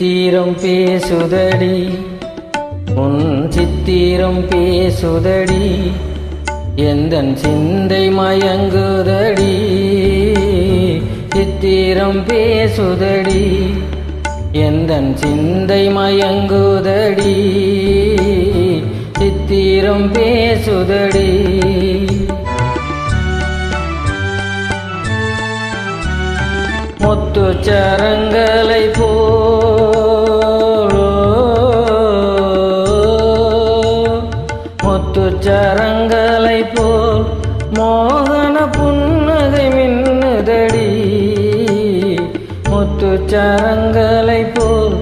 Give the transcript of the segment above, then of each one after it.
சித்திரம் பேசுதடி. உன் சித்திரம் பேசுதடி. எந்த சிந்தை மயங்குதடி. சித்திரம் பேசுதடி. எந்த சிந்தை மயங்குதடி. சித்திரம் பேசுதடி. முத்துச்சரங்களை போ முத்துச்சரங்களை போல் மோகன புன்னகை மின்னுதடி. முத்துச்சரங்களை போல்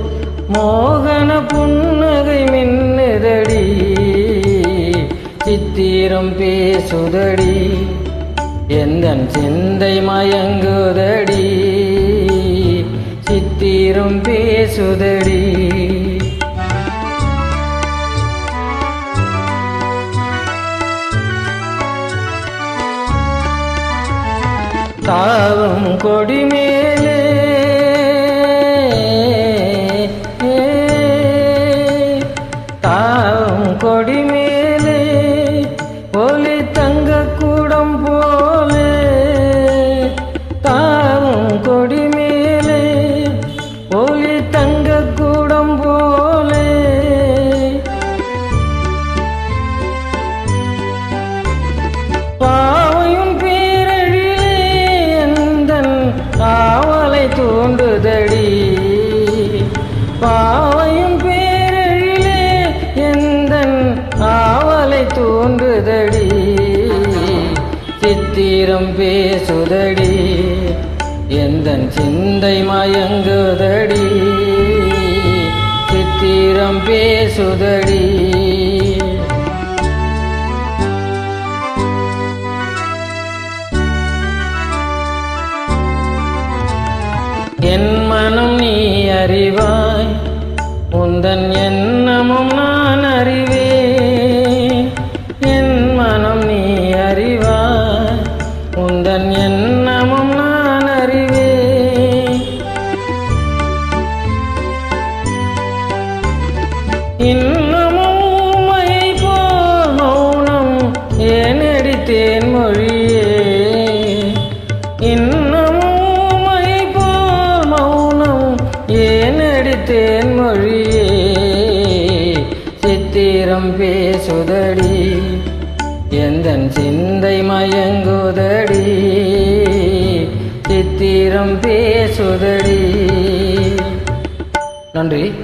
மோகன புன்னகை மின்னுதடி. சித்திரம் பேசுதடி எந்த சிந்தை மயங்குதடி. சித்திரம் பேசுதடி. தாவும் கொடிமேலே. தாவும் கொடி ஆவலை தூண்டுதடி. சித்திரம் பேசுதடி. எந்த சிந்தை மயங்குதடி. சித்திரம் பேசுதடி. என் மனம் நீ அறிவா இன்னமும் உம்மை போல் மௌனம் ஏன் மொழியே? இன்னமும் உம்மை போல் மௌனம் ஏன் மொழியே? சித்திரம் பேசுதடி எந்தன் சிந்தை மயங்குதடி? சித்திரம் பேசுதடி. நன்றி.